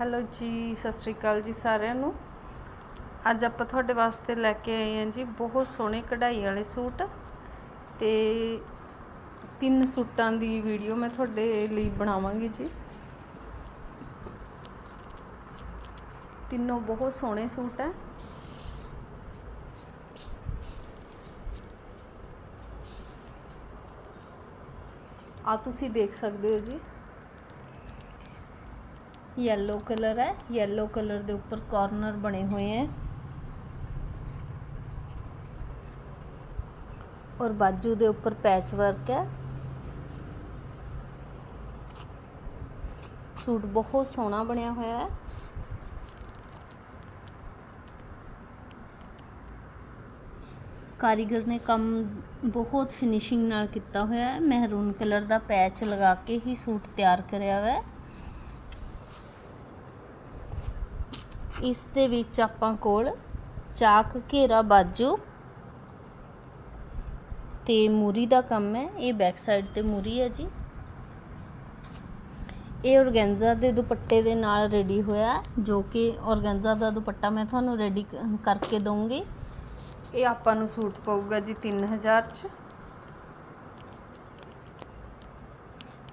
Hello ਜੀ, ਸਤਿ ਸ਼੍ਰੀ ਅਕਾਲ ਜੀ ਸਾਰਿਆਂ ਨੂੰ। ਅੱਜ ਆਪਾਂ ਤੁਹਾਡੇ ਵਾਸਤੇ ਲੈ ਕੇ ਆਏ ਹਾਂ ਜੀ ਬਹੁਤ ਸੋਹਣੇ ਕਢਾਈ ਵਾਲੇ ਸੂਟ ਤੇ ਤਿੰਨ ਸੂਟਾਂ ਦੀ ਵੀਡੀਓ ਮੈਂ ਤੁਹਾਡੇ ਲਈ ਬਣਾਵਾਂਗੀ ਜੀ। ਤਿੰਨੋਂ ਬਹੁਤ ਸੋਹਣੇ ਸੂਟ ਹੈ। ਆ ਤੁਸੀਂ ਦੇਖ ਸਕਦੇ ਹੋ ਜੀ। ਯੈਲੋ ਕਲਰ ਹੈ ਯੈਲੋ ਕਲਰ ਦੇ ਉੱਪਰ ਕਾਰਨਰ ਬਣੇ ਹੋਏ ਹੈ ਔਰ ਬਾਜੂ ਦੇ ਉੱਪਰ ਪੈਚ ਵਰਕ ਹੈ ਸੂਟ ਬਹੁਤ ਸੋਹਣਾ ਬਣਿਆ ਹੋਇਆ ਹੈ ਕਾਰੀਗਰ ਨੇ ਕੰਮ ਬਹੁਤ ਫਿਨਿਸ਼ਿੰਗ ਨਾਲ ਕੀਤਾ ਹੋਇਆ ਹੈ ਮਹਿਰੂਨ ਕਲਰ ਦਾ ਪੈਚ ਲਗਾ ਕੇ ਹੀ ਸੂਟ ਤਿਆਰ ਕਰਿਆ ਹੋਇਆ ਹੈ ਇਸ ਦੇ ਵਿੱਚ ਆਪਾਂ ਕੋਲ ਚਾਕ, ਘੇਰਾ, ਬਾਜੂ ਤੇ ਮੂਰੀ ਦਾ ਕੰਮ ਹੈ। ਇਹ ਬੈਕ ਸਾਈਡ ਤੇ ਮੂਰੀ ਹੈ ਜੀ। ਇਹ ਔਰਗੈਂਜ਼ਾ ਦੇ ਦੁਪੱਟੇ ਦੇ ਨਾਲ ਰੈਡੀ ਹੋਇਆ ਜੋ ਕਿ ਔਰਗੈਂਜ਼ਾ ਦਾ ਦੁਪੱਟਾ ਮੈਂ ਤੁਹਾਨੂੰ ਰੈਡੀ ਕਰਕੇ ਦਊਂਗੀ। ਇਹ ਆਪਾਂ ਨੂੰ ਸੂਟ ਪਊਗਾ ਜੀ 3000 ਚ।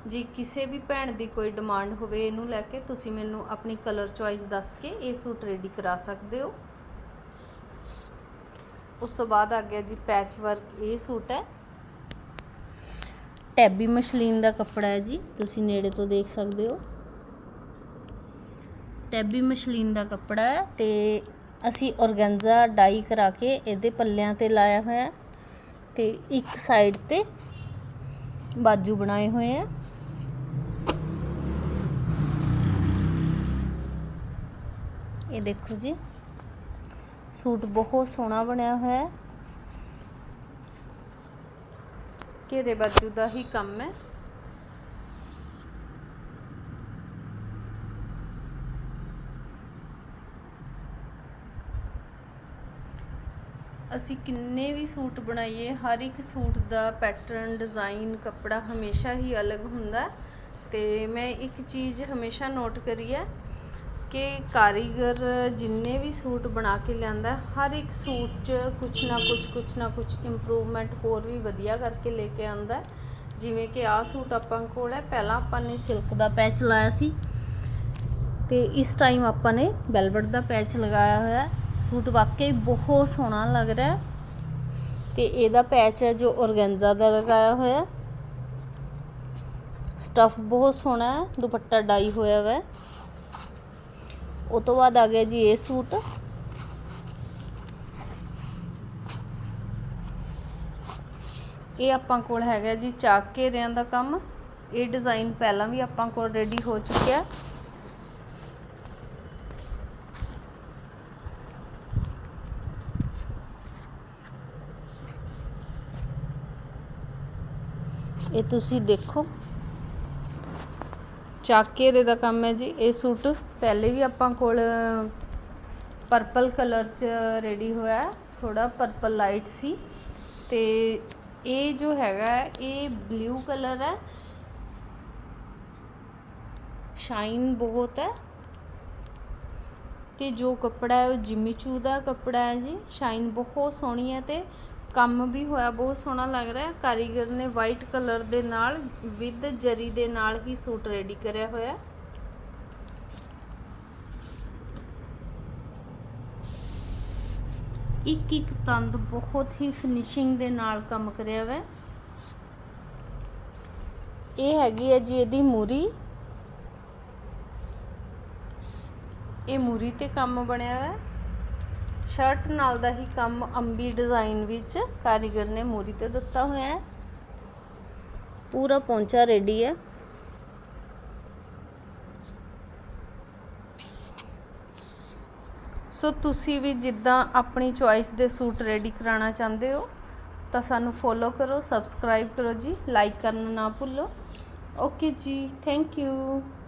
ਜੀ ਕਿਸੇ ਵੀ ਭੈਣ ਦੀ ਕੋਈ ਡਿਮਾਂਡ ਹੋਵੇ ਇਹਨੂੰ ਲੈ ਕੇ, ਤੁਸੀਂ ਮੈਨੂੰ ਆਪਣੀ ਕਲਰ ਚੁਆਇਸ ਦੱਸ ਕੇ ਇਹ ਸੂਟ ਰੈਡੀ ਕਰਾ ਸਕਦੇ ਹੋ। ਉਸ ਤੋਂ ਬਾਅਦ ਆ ਗਿਆ ਜੀ ਪੈਚ ਵਰਕ ਇਹ ਸੂਟ ਹੈ। ਟੈਬੀ ਮਸ਼ਲੀਨ ਦਾ ਕੱਪੜਾ ਹੈ ਜੀ, ਤੁਸੀਂ ਨੇੜੇ ਤੋਂ ਦੇਖ ਸਕਦੇ ਹੋ। ਟੈਬੀ ਮਸ਼ਲੀਨ ਦਾ ਕੱਪੜਾ ਹੈ ਤੇ ਅਸੀਂ ਔਰਗੈਂਜ਼ਾ ਡਾਈ ਕਰਾ ਕੇ ਇਹਦੇ ਪੱਲਿਆਂ ਤੇ ਲਾਇਆ ਹੋਇਆ ਤੇ ਇੱਕ ਸਾਈਡ ਤੇ ਬਾਜੂ ਬਣਾਏ ਹੋਏ ਆ ਇਹ ਦੇਖੋ ਜੀ। ਸੂਟ ਬਹੁਤ ਸੋਹਣਾ ਬਣਿਆ ਹੋਇਆ ਹੈ। ਘੇਰੇ ਬਾਜੂ ਦਾ ਹੀ ਕੰਮ ਹੈ। ਅਸੀਂ ਕਿੰਨੇ ਵੀ ਸੂਟ ਬਣਾਈਏ, ਹਰ ਇੱਕ ਸੂਟ ਦਾ ਪੈਟਰਨ ਡਿਜ਼ਾਈਨ ਕੱਪੜਾ ਹਮੇਸ਼ਾ ਹੀ ਅਲੱਗ ਹੁੰਦਾ ਤੇ ਮੈਂ ਇੱਕ ਚੀਜ਼ ਹਮੇਸ਼ਾ ਨੋਟ ਕਰੀ ਹੈ ਕਿ ਕਾਰੀਗਰ ਜਿੰਨੇ ਵੀ ਸੂਟ ਬਣਾ ਕੇ ਲਿਆਂਦਾ, ਹਰ ਇੱਕ ਸੂਟ 'ਚ ਕੁਛ ਨਾ ਕੁਛ ਕੁਛ ਨਾ ਕੁਛ ਇੰਪਰੂਵਮੈਂਟ ਹੋਰ ਵੀ ਵਧੀਆ ਕਰਕੇ ਲੈ ਕੇ ਆਉਂਦਾ ਜਿਵੇਂ ਕਿ ਆਹ ਸੂਟ ਆਪਾਂ ਕੋਲ ਹੈ, ਪਹਿਲਾਂ ਆਪਾਂ ਨੇ ਸਿਲਕ ਦਾ ਪੈਚ ਲਾਇਆ ਸੀ ਤੇ ਇਸ ਟਾਈਮ ਆਪਾਂ ਨੇ ਵੈਲਵਟ ਦਾ ਪੈਚ ਲਗਾਇਆ ਹੋਇਆ ਸੂਟ ਵਾਕਈ ਬਹੁਤ ਸੋਹਣਾ ਲੱਗ ਰਿਹਾ ਤੇ ਇਹਦਾ ਪੈਚ ਹੈ ਜੋ ਔਰਗੈਂਜ਼ਾ ਦਾ ਲਗਾਇਆ ਹੋਇਆ ਸਟਫ ਬਹੁਤ ਸੋਹਣਾ ਹੈ, ਦੁਪੱਟਾ ਡਾਈ ਹੋਇਆ ਹੈ। ਉਹ ਤੋਂ ਬਾਅਦ ਆ ਗਿਆ ਜੀ ਇਹ ਸੂਟ। ਇਹ ਆਪਾਂ ਕੋਲ ਹੈਗਾ ਜੀ ਚਾਕ ਘੇਰਿਆਂ ਦਾ ਕੰਮ। ਇਹ ਡਿਜ਼ਾਈਨ ਪਹਿਲਾਂ ਵੀ ਆਪਾਂ ਕੋਲ ਰੈਡੀ ਹੋ ਚੁੱਕਿਆ। ਇਹ ਤੁਸੀਂ ਦੇਖੋ। ਚਾਕੇਰੇ ਦਾ ਕੰਮ ਹੈ ਜੀ। ਇਹ ਸੂਟ ਪਹਿਲੇ ਵੀ ਆਪਾਂ ਕੋਲ ਪਰਪਲ ਕਲਰ ਚ ਰੈਡੀ ਹੋਇਆ ਥੋੜਾ ਪਰਪਲ ਲਾਈਟ ਸੀ। ਤੇ ਇਹ ਜੋ ਹੈਗਾ ਇਹ ਬਲੂ ਕਲਰ ਹੈ। ਸ਼ਾਈਨ ਬਹੁਤ ਹੈ। ਤੇ ਜੋ ਕੱਪੜਾ ਹੈ, ਉਹ ਜਿਮੀ ਚੂ ਦਾ ਕੱਪੜਾ ਹੈ ਜੀ। ਸ਼ਾਈਨ ਬਹੁਤ ਸੋਹਣੀ ਹੈ ਤੇ ਕੰਮ ਵੀ ਹੋਇਆ, ਬਹੁਤ ਸੋਹਣਾ ਲੱਗ ਰਿਹਾ। ਹੈ ਕਾਰੀਗਰ ਨੇ ਵਾਈਟ ਕਲਰ ਦੇ ਨਾਲ ਵਿਦ ਜਰੀ ਦੇ ਨਾਲ ਹੀ ਸੂਟ ਰੈਡੀ ਕਰਿਆ ਹੋਇਆ। ਇੱਕ ਇੱਕ ਤੰਦ ਬਹੁਤ ਹੀ ਫਿਨਿਸ਼ਿੰਗ ਦੇ ਨਾਲ ਕੰਮ ਕਰਿਆ ਹੋਇਆ ਇਹ ਹੈਗੀ ਹੈ ਜੀ ਇਹਦੀ ਮੂਰੀ। ਇਹ ਮੂਰੀ ਤੇ ਕੰਮ ਬਣਿਆ ਹੋਇਆ ਸ਼ਰਟ ਨਾਲ ਦਾ ਹੀ ਕੰਮ ਅੰਬੀ ਡਿਜ਼ਾਈਨ ਵਿੱਚ ਕਾਰੀਗਰ ਨੇ ਮੂਰੀ ਤੇ ਦਿੱਤਾ ਹੋਇਆ ਹੈ। ਪੂਰਾ ਪੌਂਚਾ ਰੈਡੀ ਹੈ। ਸੋ ਤੁਸੀਂ ਵੀ ਜਿੱਦਾਂ ਆਪਣੀ ਚੁਆਇਸ ਦੇ ਸੂਟ ਰੈਡੀ ਕਰਾਉਣਾ ਚਾਹੁੰਦੇ ਹੋ, ਤਾਂ ਸਾਨੂੰ ਫੋਲੋ ਕਰੋ ਸਬਸਕ੍ਰਾਈਬ ਕਰੋ ਜੀ ਲਾਈਕ ਕਰਨਾ ਨਾ ਭੁੱਲੋ। ਓਕੇ ਜੀ ਥੈਂਕ ਯੂ